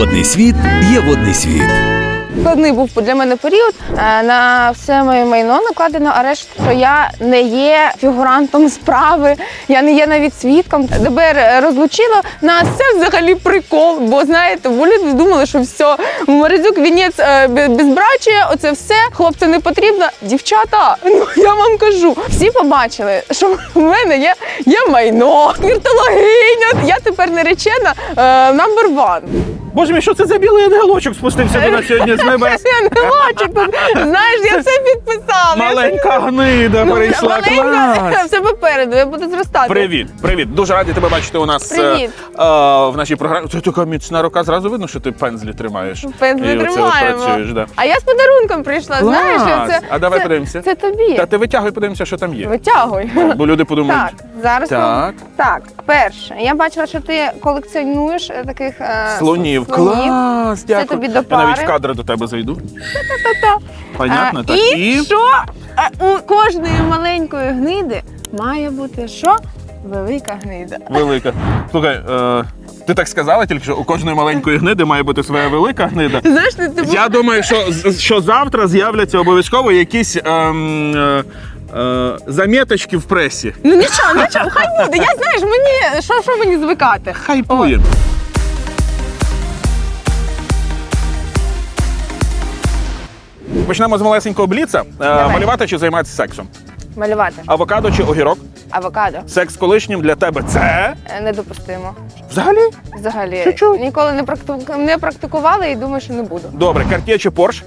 Водний світ є водний світ. Складний був для мене період. Е, На все моє майно накладено арешт, що я не є фігурантом справи, я не є навіть свідком. ДБР розлучило нас. Це взагалі прикол. Бо знаєте, люди думали, що все, Морозюк вінець е, бе- безбрачия, оце все. Хлопцю не потрібно. Дівчата, ну я вам кажу, всі побачили, що в мене є, є майно, віртологиня. Я тепер наречена е, number one. Боже мій, що це за білий ангелочок спустився до нас сьогодні з небес? Я не бачу тут. Знаєш, я все підписала. Маленька гнида Ну, перейшла маленька, клас. Все попереду, я буду зростати. Привіт, привіт. Дуже радий тебе бачити у нас е, Привіт. е, в нашій програмі. Це така міцна рука, зразу видно, що ти пензлі тримаєш. Пензлі І оце от тримаємо. працюєш, да. А я з подарунком прийшла, знаєш, Клас. це, А давай це, подивимося. Це тобі. Та ти витягуй, подивимося, що там є. Витягуй. Бо люди подумають. Так, зараз Так. ми- так. Перше, я бачила, що ти колекціонуєш е, таких е, Слонів. Клас, дякую. тобі до Я навіть пари. в кадри до тебе зайду. Понятно, Е, так. І, що Е, у кожної маленької гниди має бути що? Велика гнида. Велика. Слухай, е, ти так сказала, тільки що у кожної маленької гниди має бути своя велика гнида. Знаєш, ти, ти Я думаю, що, що завтра з'являться обов'язково якісь ем, е, е, заміточки в пресі. Ну нічого, нічого, хай буде. Я знаєш, мені що, що мені звикати. Хайпує. Почнемо з малесенького бліца. Е, Давай. малювати чи займатися сексом? Малювати Авокадо чи огірок? авокадо Секс з колишнім для тебе це Е, недопустимо. взагалі? Взагалі Чуть-чуть. ніколи не практику... не практикувала і думаю, що не буду. Добре, Cartier чи Porsche?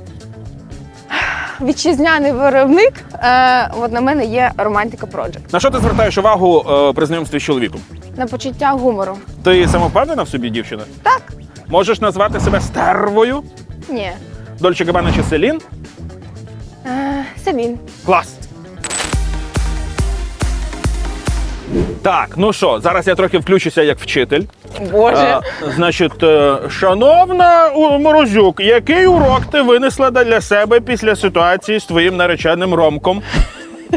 Вітчизняний виробник. Е, от на мене є романтика Project. На що ти звертаєш увагу е, при знайомстві з чоловіком? На почуття гумору. Ти самовпевнена в собі, дівчина? Так? Можеш назвати себе стервою? Ні. Дольче Габана чи Селін? Е, Селін. Клас. Так, ну що, зараз я трохи включуся як вчитель. Боже. А, значить, е, шановна Морозюк, який урок ти винесла для себе після ситуації з твоїм нареченим Ромком?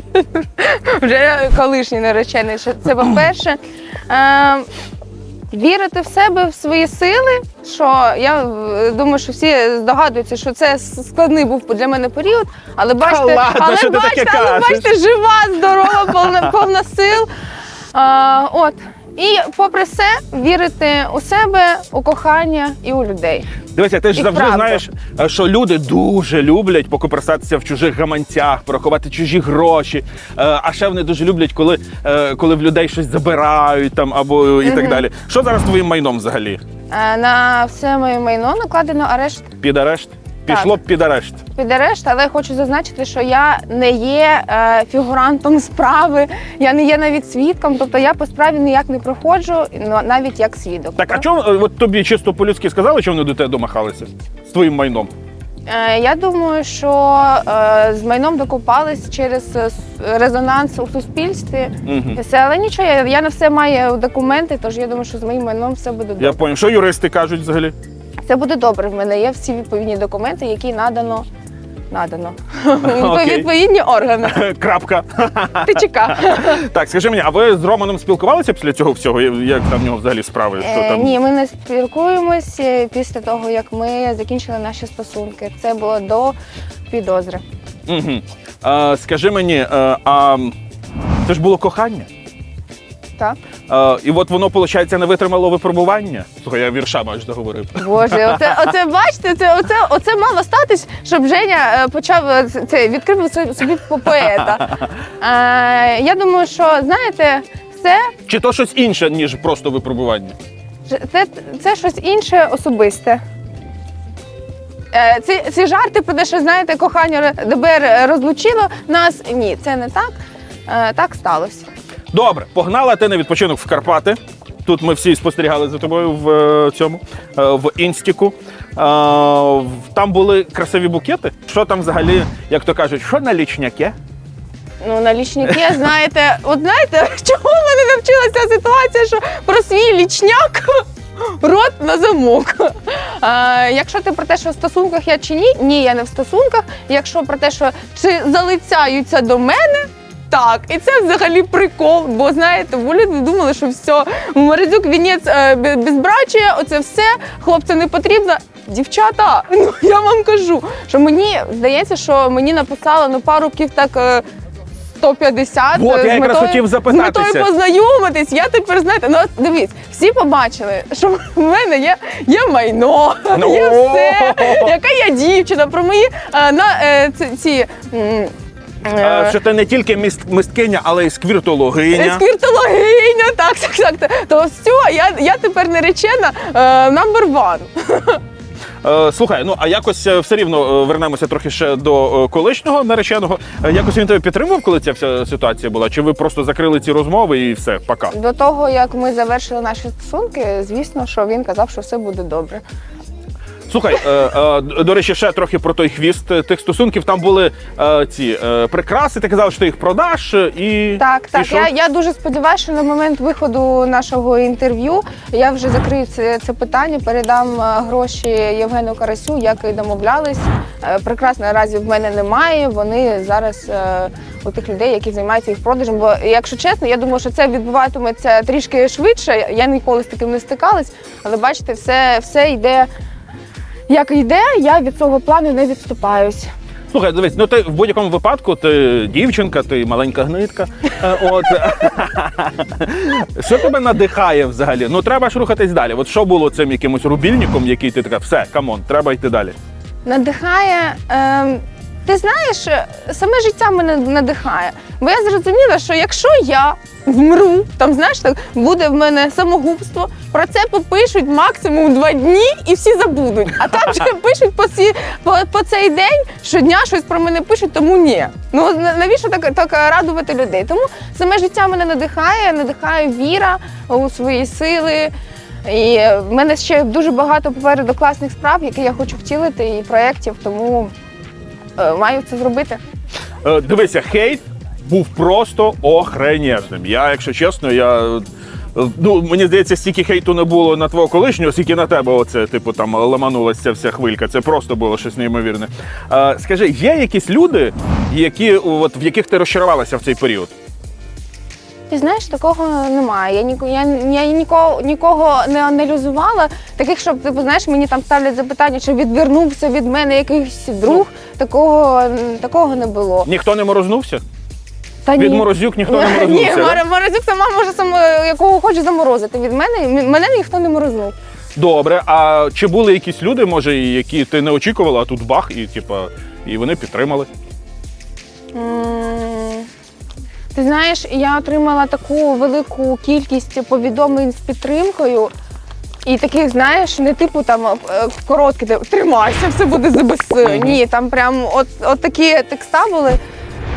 Вже колишній наречений. що Це по-перше. Вірити в себе, в свої сили. Що я е, думаю, що всі здогадуються, що це складний був для мене період. Але бачите, але бачите, але бачите, жива, здорова, повна, повна сил. А, от. І попри все, вірити у себе, у кохання і у людей. Дивися, ти ж І завжди правда. знаєш, е, що люди дуже люблять покоперсатися в чужих гаманцях, порахувати чужі гроші. Е, А ще вони дуже люблять, коли, е, коли в людей щось забирають там або і так далі. Що зараз з твоїм майном взагалі? Е, На все моє майно накладено арешт Під арешт? Пішло б під арешт. під арешт, але я хочу зазначити, що я не є е, фігурантом справи, я не є навіть свідком, тобто я по справі ніяк не проходжу, навіть як свідок. Так, а чому е, от тобі чисто по-людськи сказали, що вони до тебе домахалися з твоїм майном? Е, Я думаю, що е, з майном докопались через е, резонанс у суспільстві. Угу. Все, але нічого, я, я на все маю документи, тож я думаю, що з моїм майном все буде добре. Я поняв, що юристи кажуть взагалі? Все буде добре. В мене є всі відповідні документи, які надано. Надано. Окей. Відповідні органи. Крапка. ТЧК. Так, скажи мені, а ви з Романом спілкувалися після цього всього? Як там в нього взагалі справи? Що Е, там? Ні, ми не спілкуємось е, після того, як ми закінчили наші стосунки. Це було до підозри. Угу. А, скажи мені, е, а це ж було кохання? Так? А, і от воно, виходить, не витримало випробування. Слухай, я віршами аж договорив. Боже, оце, оце бачите, це, оце, оце мало статись, щоб Женя е, почав е, це- відкрив собі- собі по- поета. Е, я думаю, що знаєте, це, Чи то щось інше, ніж просто випробування? це, це щось інше особисте. Ці, ці жарти про те, що знаєте, кохання ДБР розлучило нас. Ні, це не так. Так сталося. Добре, погнала ти на відпочинок в Карпати. Тут ми всі спостерігали за тобою в е, цьому е, в інстіку. Е, Там були красиві букети. Що там взагалі, як то кажуть, що на лічняке? Ну, на лічняки, знаєте, от знаєте, чому в мене навчилася ситуація, що про свій лічняк рот на замок. А, якщо ти про те, що в стосунках я чи ні, ні, я не в стосунках. Якщо про те, що чи залицяються до мене, так. І це взагалі прикол. Бо знаєте, бо люди думали, що все, Морозюк вінець е, бе- безбрачия, оце все, хлопцям не потрібно. Дівчата, ну я вам кажу, що мені здається, що мені написало ну пару ків так. е, 150 Вот, е, я з якраз метою, хотів з метою познайомитись. Я тепер знаєте, ну дивіться, всі побачили, що в мене є, є майно, Ну. є все, яка я дівчина, про мої е, на е, ці. ці Е, Що ти не тільки міст, мисткиня, але й сквіртологиня. Сквіртологиня, так, так, так. То все, я, я тепер наречена е, number one. Е, Слухай, ну а якось е, все рівно е, вернемося трохи ще до е, колишнього нареченого. Е, Якось він тебе підтримував, коли ця вся ситуація була? Чи ви просто закрили ці розмови і все, пока? До того, як ми завершили наші стосунки, звісно, що він казав, що все буде добре. Слухай, е, е, до речі, ще трохи про той хвіст е, тих стосунків. Там були е, ці е, прикраси. Ти казав, що ти їх продаш е, і Так, і так. що? Я, я дуже сподіваюся, що на момент виходу нашого інтерв'ю я вже закрию це, це питання, передам е, гроші Євгену Карасю, як і домовлялись. Прекрасно наразі в мене немає. Вони зараз е, у тих людей, які займаються їх продажем. Бо, якщо чесно, я думаю, що це відбуватиметься трішки швидше. Я ніколи з таким не стикалась, але бачите, все, все йде. Як йде, я від цього плану не відступаюсь. Слухай, дивись, ну ти в будь-якому випадку ти дівчинка, ти маленька гнитка. Е, От що тебе надихає взагалі? Ну треба ж рухатись далі. От що було цим якимось рубільником, який ти така, все, камон, треба йти далі. надихає. Ем, ти знаєш, е, саме життя мене надихає. Бо я зрозуміла, що якщо я вмру, там знаєш, так буде в мене самогубство, про це попишуть максимум два дні і всі забудуть. А там вже пишуть по, ці, по, по цей день, щодня щось про мене пишуть, тому ні. Ну навіщо так, так радувати людей? Тому саме життя мене надихає, надихає віра у свої сили. І в мене ще дуже багато попереду класних справ, які я хочу втілити, і проєктів, тому маю це зробити. Е, Дивися, хейт був просто охренєжним. Я, якщо чесно, я. е, Ну, мені здається, стільки хейту не було на твого колишнього, скільки на тебе оце, типу, там ламанулася ця вся хвилька. Це просто було щось неймовірне. Е, скажи, є якісь люди, які, от, в яких ти розчарувалася в цей період? Ти знаєш, такого немає. Я ніко я, я нікого нікого не аналізувала. Таких, щоб типу, знаєш, мені там ставлять запитання, чи відвернувся від мене якийсь друг. Такого такого не було. Ніхто не морознувся? Та Від морозюк ніхто не морознувся. Мор- морозюк сама може само якого хоче заморозити. Від мене мене ніхто не морознув. Добре. А чи були якісь люди, може, які ти не очікувала, а тут бах, і типа, і вони підтримали? М, Ти знаєш, я отримала таку велику кількість повідомлень з підтримкою. І таких, знаєш, не типу там е, короткі, тримайся, все буде ЗБС. Ні, там прям от, от такі текста були.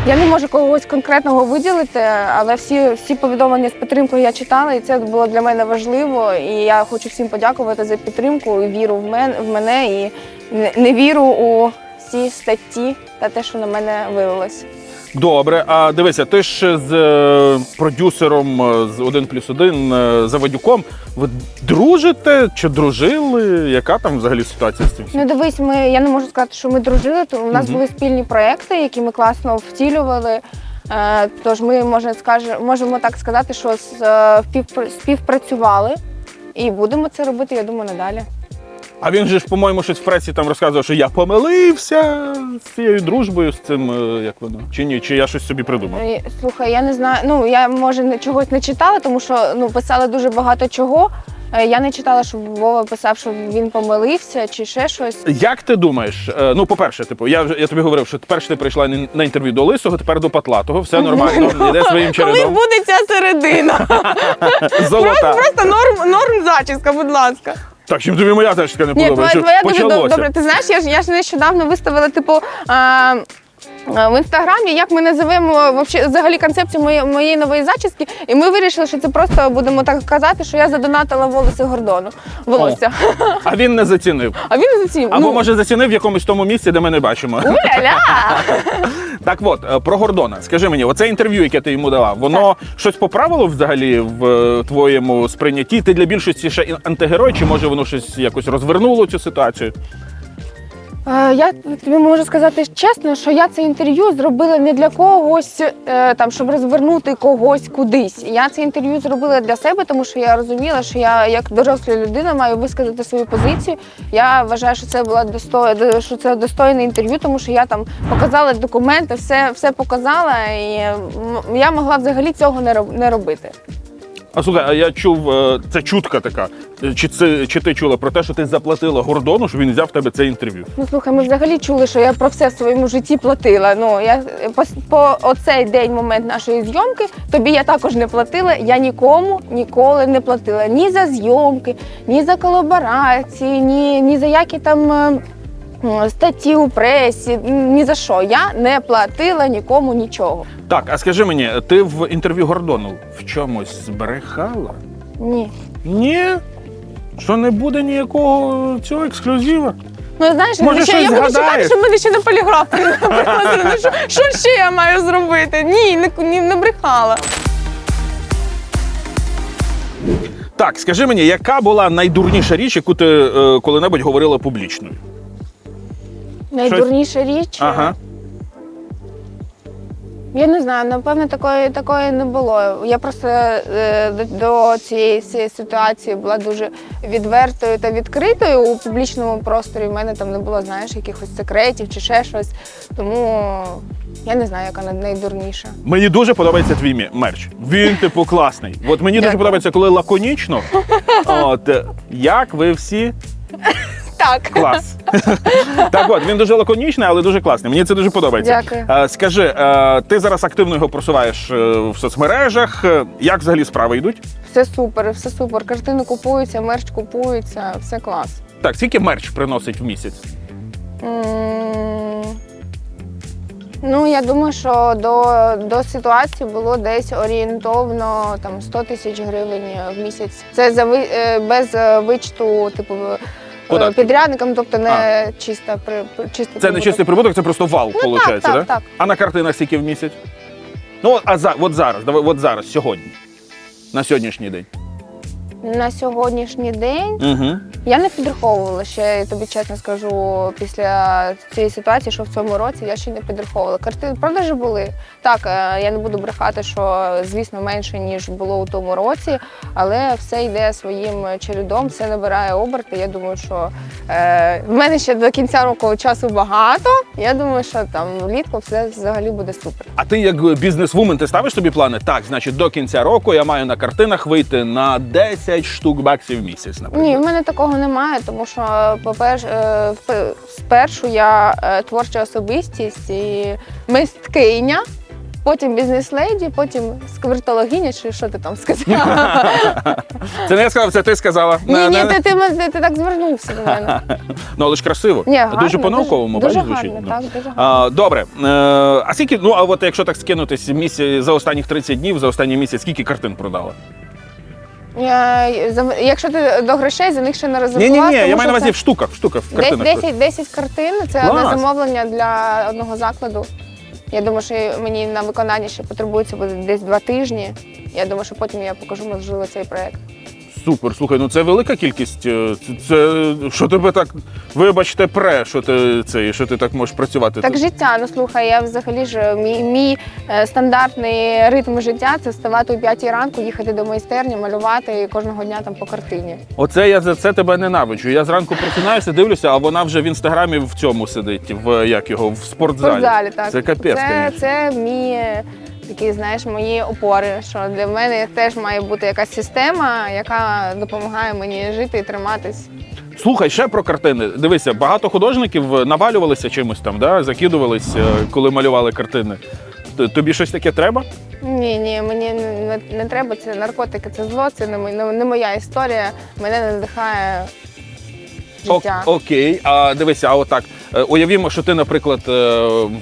Я не можу когось конкретного виділити, але всі, всі повідомлення з підтримкою я читала, і це було для мене важливо. І я хочу всім подякувати за підтримку і віру в мене, в мене і не- не віру у ці статті та те, що на мене вилилось. Добре, а дивися, ти ж з е, продюсером е, з 1 плюс 1 е, Заводюком. Ви дружите чи дружили? Яка там взагалі ситуація з цим? Ну дивись, ми я не можу сказати, що ми дружили. То у нас Мгм. були спільні проекти, які ми класно втілювали. Е, тож ми можна скаже, можемо так сказати, що з, співпр- співпрацювали і будемо це робити. Я думаю, надалі. А він же ж, по-моєму, щось в пресі там розказував, що я помилився з цією дружбою, з цим, е, як воно. Чи ні? Чи я щось собі придумав? Е, Слухай, я не знаю. Ну я може не чогось не читала, тому що ну писали дуже багато чого. Е, Я не читала, що Вова писав, що він помилився чи ще щось. Як ти думаєш? е, Ну, по-перше, типу, я вже я тобі говорив, що тепер ти прийшла на- на інтерв'ю до лисого, тепер до патлатого, все нормально, йде своїм Коли чередом. буде ця середина? Золота. Просто норм, норм зачіска, будь ласка. Так, чим тобі моя зачіска не Ні, подобається? твоя, Що дуже доб- добре. Ти знаєш, я ж я ж нещодавно виставила, типу. А... В інстаграмі, як ми називаємо вообще, взагалі концепцію моєї, моєї нової зачіски, і ми вирішили, що це просто будемо так казати, що я задонатила волоси Гордону. Волосся. А він не зацінив. А він не зацінив. Або ну, може зацінив в якомусь тому місці, де ми не бачимо. уля-ля! Так от, е, про Гордона. Скажи мені, оце інтерв'ю, яке ти йому дала, воно щось поправило взагалі в е, твоєму сприйнятті? Ти для більшості ще антигерой, чи може воно щось якось розвернуло цю ситуацію? Е, Я тобі можу сказати чесно, що я це інтерв'ю зробила не для когось, е, там, щоб розвернути когось кудись. Я це інтерв'ю зробила для себе, тому що я розуміла, що я як доросла людина маю висказати свою позицію. Я вважаю, що це була достой... що це достойне інтерв'ю, тому що я там показала документи, все, все показала, і я могла взагалі цього не робити. А слухай, а я чув, е, це чутка така. Е, Чи це чи ти чула про те, що ти заплатила Гордону, щоб він взяв тебе це інтерв'ю? Ну слухай, ми взагалі чули, що я про все в своєму житті платила. Ну я по, по оцей день, момент нашої зйомки, тобі я також не платила. Я нікому ніколи не платила ні за зйомки, ні за колаборації, ні, ні за які там. Статті у пресі, ні за що. Я не платила нікому нічого. Так, а скажи мені, ти в інтерв'ю Гордону в чомусь збрехала? Ні. Ні. Що не буде ніякого цього ексклюзива? Ну знаєш, Може, ще, я буду чекати, згадаєш? мене ще на поліграф пригласили. Ну, що, що ще я маю зробити? Ні, не, не, не брехала. Так, скажи мені, яка була найдурніша річ, яку ти е, коли-небудь говорила публічно? Найдурніша річ. Ага. Я не знаю, напевно, такої, такої не було. Я просто е, до, до цієї всієї ситуації була дуже відвертою та відкритою у публічному просторі. У мене там не було, знаєш, якихось секретів чи ще щось. Тому я не знаю, яка найдурніша. Мені дуже подобається твій мі- мерч. Він, типу, класний. От мені дуже Дякую. подобається, коли лаконічно. От е, як ви всі Так. клас. так от, він дуже лаконічний, але дуже класний. Мені це дуже подобається. Дякую. Е, Скажи, е, ти зараз активно його просуваєш е, в соцмережах. Е, Як взагалі справи йдуть? Все супер, все супер. Картини купуються, мерч купується, все клас. Так, скільки мерч приносить в місяць? М, Ну, я думаю, що до, до ситуації було десь орієнтовно там 100 тисяч гривень в місяць. Це за ви- е, без е, вичту, типу, е, Податки. підрядникам, тобто не чиста при чистий Це не чистий прибуток, це просто вал, Ну, виходить, так, да? так, так. А на картинах скільки в місяць? Ну, а за, от зараз, давай, от зараз, сьогодні. На сьогоднішній день. На сьогоднішній день Угу. я не підраховувала ще, я тобі чесно скажу, після цієї ситуації, що в цьому році я ще не підраховувала. Картини продажі були. Так, е, я не буду брехати, що звісно менше ніж було у тому році, але все йде своїм чередом, все набирає оберти. Я думаю, що е, в мене ще до кінця року часу багато. Я думаю, що там влітку все взагалі буде супер. А ти як бізнесвумен, ти ставиш собі плани? Так, значить, до кінця року я маю на картинах вийти на 10 штук баксів в місяць, наприклад. Ні, в мене такого немає, тому що, по-перше, е, спершу я е, творча особистість і мисткиня, потім бізнес-леді, потім сквертологиня, чи що ти там сказала? Це не я сказав, це ти сказала. Ні, ні, ти, ти, ти, так звернувся до мене. Ну, але ж красиво. Ні, гарно, дуже по-науковому, бачиш, звучить. гарно, Ну. так, дуже гарно. А, добре. Е, а скільки, ну а от якщо так скинутись за останніх 30 днів, за останній місяць, скільки картин продала? За- якщо ти до грошей, за них ще не Ні, розрахував. ні, ні, я маю що на увазі це в штуках, в штуках, в десь картинах. 10, 10 картин це Клас. одне замовлення для одного закладу. Я думаю, що мені на виконання ще потребується буде десь два тижні. Я думаю, що потім я покажу можливо цей проект. Супер, слухай, ну це велика кількість. е, Це, це що тебе так, вибачте, пре, що ти це, що ти так можеш працювати. Так життя, ну слухай, я взагалі ж мій, мій е, стандартний ритм життя це вставати о 5 ранку, їхати до майстерні, малювати і кожного дня там по картині. Оце я за це тебе ненавиджу. Я зранку просинаюся, дивлюся, а вона вже в інстаграмі в цьому сидить, в як його, в В спортзалі. спортзалі, так. Це капець, Це, це мій е, такі, знаєш, мої опори. Що для мене теж має бути якась система, яка допомагає мені жити і триматись. Слухай, ще про картини. Дивися, багато художників навалювалися чимось там, да? закидувались, е, коли малювали картини. Тобі щось таке треба? Ні, ні, мені не, не, треба. Це наркотики, це зло, це не, не, не моя історія. Мене не надихає життя. О- окей, а дивися, а отак. Е, Уявімо, що ти, наприклад, е,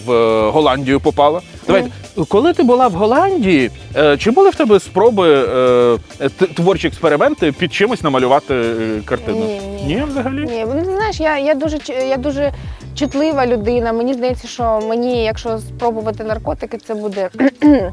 в Голландію попала. Давай, коли ти була в Голландії, е, чи були в тебе спроби творчі експерименти під чимось намалювати картину? Ні, ні. Ні, взагалі? Ні, ну ти знаєш, я, я дуже я дуже чутлива людина. Мені здається, що мені, якщо спробувати наркотики, це буде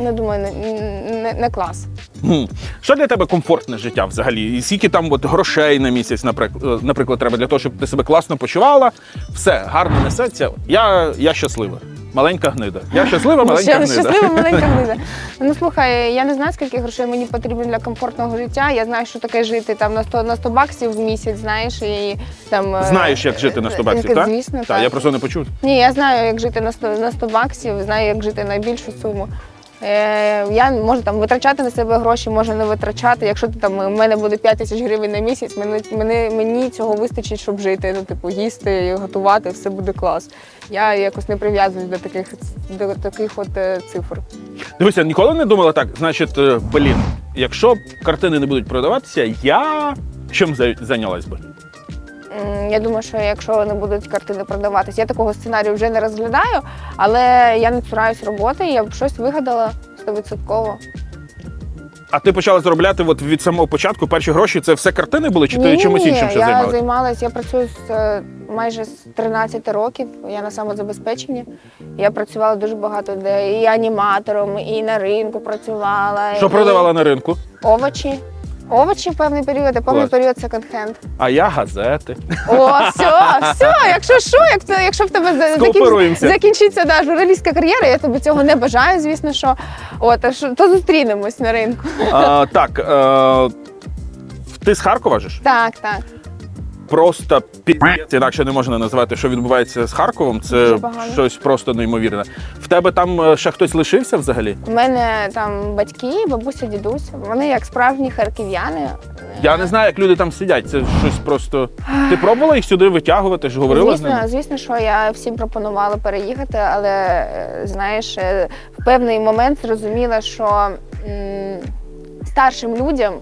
не думаю, не, не, не клас. Хм. Що для тебе комфортне життя взагалі? І скільки там от грошей на місяць, наприклад, наприклад, треба для того, щоб ти себе класно почувала? Все, гарно несеться. Я, я щаслива. Маленька гнида. Я щаслива, маленька Ще гнида. щаслива маленька гнида. Ну слухай, я не знаю, скільки грошей мені потрібно для комфортного життя. Я знаю, що таке жити там на 100, на 100 баксів в місяць, знаєш, і там. е, Знаєш, як жити на 100 баксів, е, так? Звісно, Так, так. я просто не почув. Ні, я знаю, як жити на 100, на 100 баксів, знаю, як жити на більшу суму. Е, я можу там витрачати на себе гроші, можу не витрачати. Якщо там у мене буде 5 тисяч гривень на місяць, мене, мене, мені цього вистачить, щоб жити. Ну, типу, їсти, готувати, все буде клас. Я якось не прив'язуюсь до таких до таких от е, цифр. Дивися, ніколи не думала так. Значить, е, блін, якщо картини не будуть продаватися, я чим за- зайнялась би? Я думаю, що якщо не будуть картини продаватися, я такого сценарію вже не розглядаю, але я не цураюсь роботи, я б щось вигадала стовідсотково. А ти почала заробляти от від самого початку перші гроші. Це все картини були, чи ти чимось іншим ще я займалася? займалась, я працюю з е, майже з 13 років. Я на самозабезпеченні. Я працювала дуже багато де і аніматором, і на ринку працювала. Що і продавала на ринку? Овочі. Овочі в певний період, а певний Клас. період секонд-хенд. А я газети. О, все, все, якщо що, як це, якщо в тебе за- Скооперуємося. закінчиться да, журналістська кар'єра, я тобі цього не бажаю, звісно, що. От, а що- то зустрінемось на ринку. А, так, е, ти з Харкова ж? Так, так. Просто пі***ць, інакше не можна назвати, що відбувається з Харковом. Це погано. щось просто неймовірне. В тебе там е, ще хтось лишився взагалі? У мене там батьки, бабуся, дідусь. Вони як справжні харків'яни. Я не знаю, як люди там сидять. Це щось просто. Ти пробувала їх сюди витягувати? Ж говорила з Звісно, ними? звісно, що я всім пропонувала переїхати, але е, знаєш, е, в певний момент зрозуміла, що м, старшим людям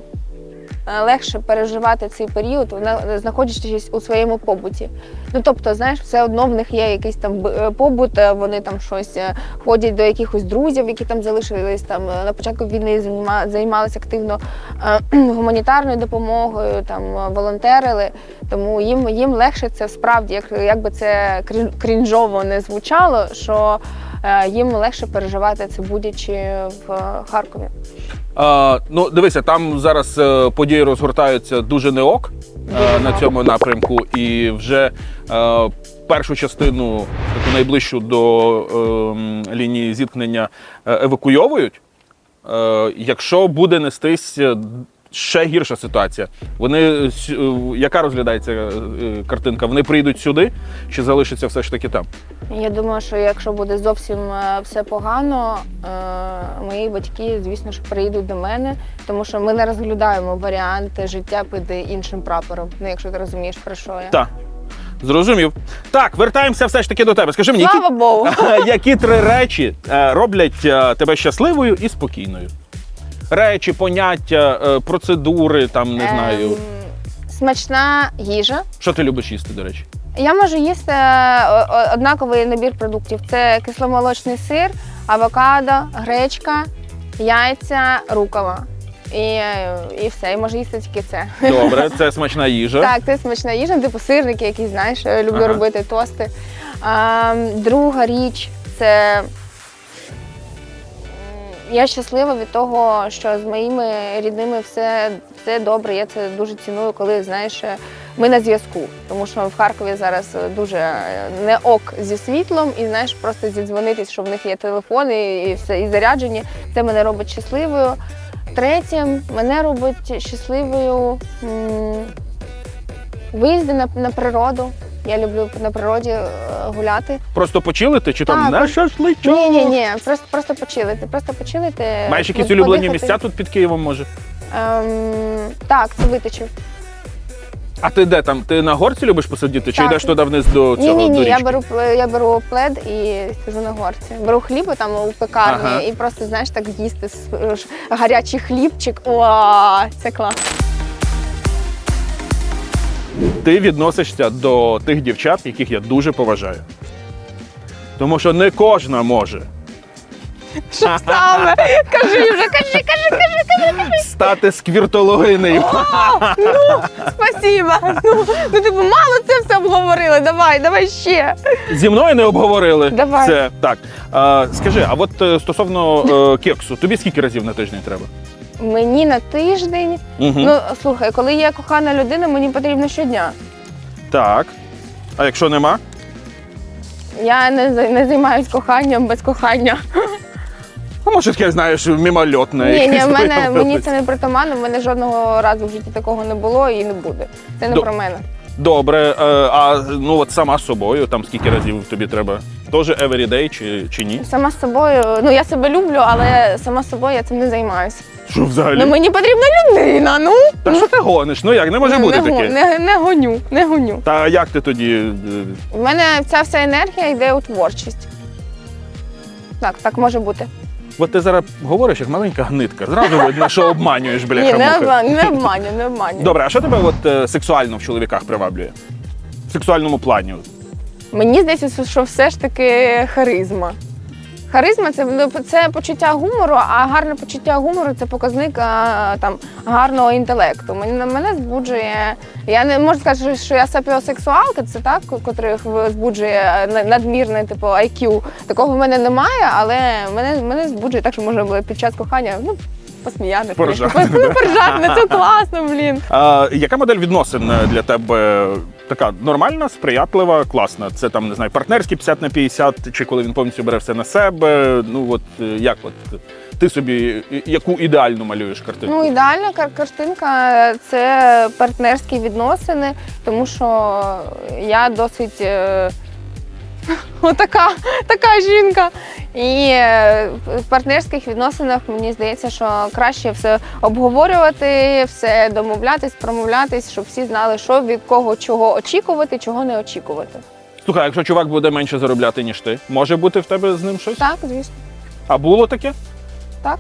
легше переживати цей період, на- знаходячись у своєму побуті. Ну тобто, знаєш, все одно в них є якийсь там е, побут, е, вони там щось е, ходять до якихось друзів, які там залишились там е, на початку війни займалися активно е, гуманітарною допомогою, там е, волонтерили. Тому їм, їм легше це справді, як, як би це крінжово не звучало, що е, їм легше переживати це будучи в е, Харкові. А, ну, дивися, там зараз е, події розгортаються дуже не ок е, на цьому напрямку, і вже е, першу частину, таку найближчу до е, лінії зіткнення, е, евакуйовують. Е, якщо буде нестись е, ще гірша ситуація, вони е, е, яка розглядається е, картинка? Вони прийдуть сюди чи залишаться все ж таки там? Я думаю, що якщо буде зовсім все погано, мої батьки, звісно ж, приїдуть до мене, тому що ми не розглядаємо варіанти життя під іншим прапором. Ну, якщо ти розумієш, про що я. Так. Зрозумів. Так, вертаємося все ж таки до тебе. Скажи мені, які, які три речі роблять тебе щасливою і спокійною? Речі, поняття, е, процедури, там не знаю. Ем, смачна їжа. Що ти любиш їсти, до речі? Я можу їсти е, однаковий набір продуктів: це кисломолочний сир, авокадо, гречка, яйця, рукола. І, і все, і можу їсти тільки це. Добре, це смачна їжа. Так, це смачна їжа, типу сирники, якісь, знаєш, я люблю Ага. робити тости. А, друга річ це. Я щаслива від того, що з моїми рідними все, все добре. Я це дуже ціную, коли знаєш, ми на зв'язку. Тому що в Харкові зараз дуже не ок зі світлом, і знаєш, просто зідзвонитись, що в них є телефони і все, і заряджені. Це мене робить щасливою. Третє, мене робить щасливою виїзди на, на природу. Я люблю на природі е, гуляти. Просто почилити чи там Так, на шашличок? Ні, ні, ні, просто, просто почилити. Просто почилити. Маєш якісь под- улюблені подихати. місця тут під Києвом, може? Ем, так, це витичів. А ти де там? Ти на горці любиш посидіти, чи Так. йдеш туди вниз до Ні, цього ні, до ні. Я річки? беру пл- я беру плед і сижу на горці. Беру хліб там у пекарні Ага. і просто знаєш так їсти с- ж- гарячий хлібчик. О, це клас. Ти відносишся до тих дівчат, яких я дуже поважаю. Тому що не кожна може Що саме? Кажи вже, кажи, кажи, кажи, кажи. стати сквіртологинею. Ну, спасибо. Ну, ну типу, мало це все обговорили. Давай, давай ще. Зі мною не обговорили Давай. це. Так. А, скажи, а от е, стосовно е, кексу, тобі скільки разів на тиждень треба? Мені на тиждень. Угу. Ну слухай, коли є кохана людина, мені потрібно щодня. Так. А якщо нема? Я не, за- не займаюсь коханням без кохання. Ну, може, таке, знаєш, мімольотне. Ні, ні, якесь в мене мені це не притаманно, в мене жодного разу в житті такого не було і не буде. Це не До- про мене. Добре, е, а ну от сама з собою, там скільки разів тобі треба? Теж everyday чи, чи ні? Сама з собою, ну я себе люблю, але сама з собою я цим не займаюся. Що взагалі? Ну мені потрібна людина. Ну Та що ти гониш? Ну як, не може не, бути не, го- таке. не, не гоню, не гоню. Та як ти тоді? е, У мене ця вся енергія йде у творчість. Так, так може бути. От ти зараз говориш як маленька гнитка. Зразу видно, що обманюєш, Ні, бляха. не, обма- не обманю, не обманю. Добре, а що тебе от е, сексуально в чоловіках приваблює? В сексуальному плані. от? Мені здається, що все ж таки харизма. Харизма це, ну, це почуття гумору, а гарне почуття гумору це показник а, там, гарного інтелекту. Мене, мене збуджує. Я не можу сказати, що я сапіосексуалка, це так, котрих збуджує надмірне, типу IQ. Такого в мене немає, але мене, мене збуджує так, що можна було під час кохання ну, посміятися. Поржати, Ну, поржати, це класно, блін. А, яка модель відносин е, для тебе така нормальна, сприятлива, класна? Це там не знаю, партнерські 50 на 50, чи коли він повністю бере все на себе? Ну от е, як от ти собі яку ідеальну малюєш картину? Ну, ідеальна кар- картинка це партнерські відносини, тому що я досить е, отака така жінка. І е, в партнерських відносинах мені здається, що краще все обговорювати, все домовлятись, промовлятись, щоб всі знали, що від кого чого очікувати, чого не очікувати. Слухай, якщо чувак буде менше заробляти, ніж ти, може бути в тебе з ним щось? Так, звісно, А було таке? так.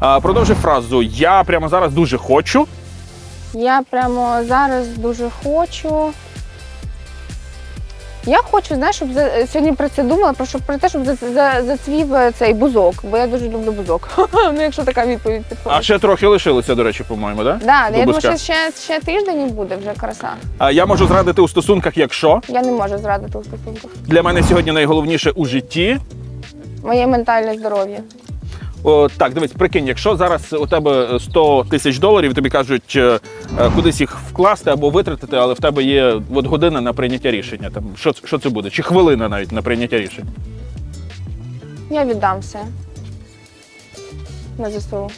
А, продовжи фразу. Я прямо зараз дуже хочу. Я прямо зараз дуже хочу. Я хочу, знаєш, щоб за, сьогодні про це думала, про, щоб, про те, щоб за, за, зацвів е, цей бузок, бо я дуже люблю бузок. ну, якщо така відповідь підходить. А ще трохи лишилося, до речі, по-моєму, да? Да, До я думаю, бузка. що ще, ще тиждень і буде вже краса. А я можу зрадити у стосунках, якщо Я не можу зрадити у стосунках. для мене сьогодні найголовніше у житті. Моє ментальне здоров'я. О, так, дивись, прикинь, якщо зараз у тебе 100 тисяч доларів, тобі кажуть е, е, кудись їх вкласти або витратити, але в тебе є от година на прийняття рішення. Там що, що це буде? Чи хвилина навіть на прийняття рішень? Я віддам все. На ЗСУ.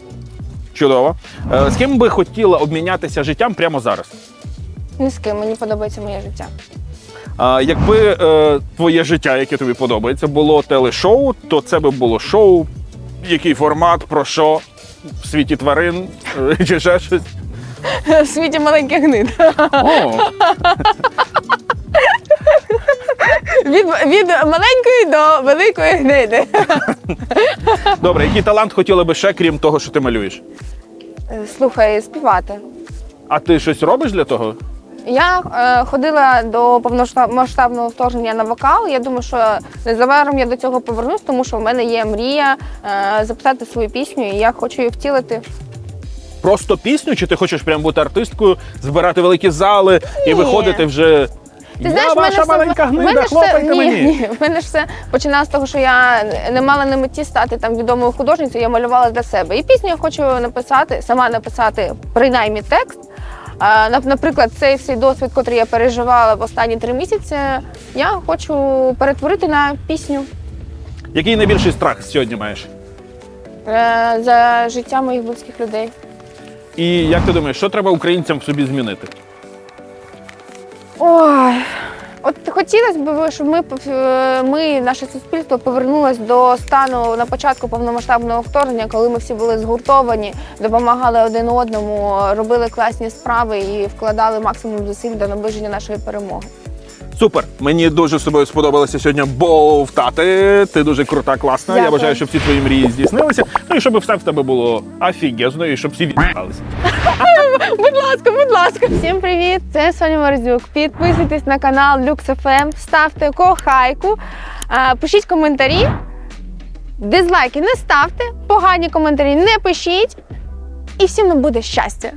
Чудово. Е, з ким би хотіла обмінятися життям прямо зараз? Ні з ким, мені подобається моє життя. А, якби е, твоє життя, яке тобі подобається, було телешоу, то це би було шоу. Який формат, про що? В світі тварин е, чи ще щось? В світі маленьких гнид. О, Від, від маленької до великої гниди. добре, який талант хотіла би ще, крім того, що ти малюєш? Е, Слухай, співати. А ти щось робиш для того? Я е, ходила до повномасштабного вторгнення на вокал. Я думаю, що незабаром я до цього повернусь, тому що в мене є мрія е, записати свою пісню, і я хочу її втілити. Просто пісню, чи ти хочеш прям бути артисткою, збирати великі зали і Ні. виходити вже. Ти я знаєш, в мене ваша все- маленька в мене гнида, все- хлопайте ні, мені. Ні, в мене ж все починалося з того, що я не мала на меті стати там відомою художницею, я малювала для себе. І пісню я хочу написати, сама написати принаймні текст. Наприклад, цей всій досвід, який я переживала в останні три місяці, я хочу перетворити на пісню Який найбільший страх сьогодні маєш? е, за життя моїх близьких людей. І як ти думаєш, що треба українцям в собі змінити? Ой, от хотілося б, щоб ми, е, ми, наше суспільство, повернулось до стану на початку повномасштабного вторгнення, коли ми всі були згуртовані, допомагали один одному, робили класні справи і вкладали максимум зусиль до наближення нашої перемоги. Супер! Мені дуже з тобою сподобалося сьогодні бовтати. Ти дуже крута, класна. Я бажаю, щоб всі твої мрії здійснилися. Ну і щоб все в тебе було офігезно, і щоб всі відбувалися. Будь ласка, будь ласка. Всім привіт! Це Соня Морозюк. Підписуйтесь на канал LuxFM, ставте кохайку, пишіть коментарі. Дизлайки не ставте, погані коментарі не пишіть. І всім нам буде щастя.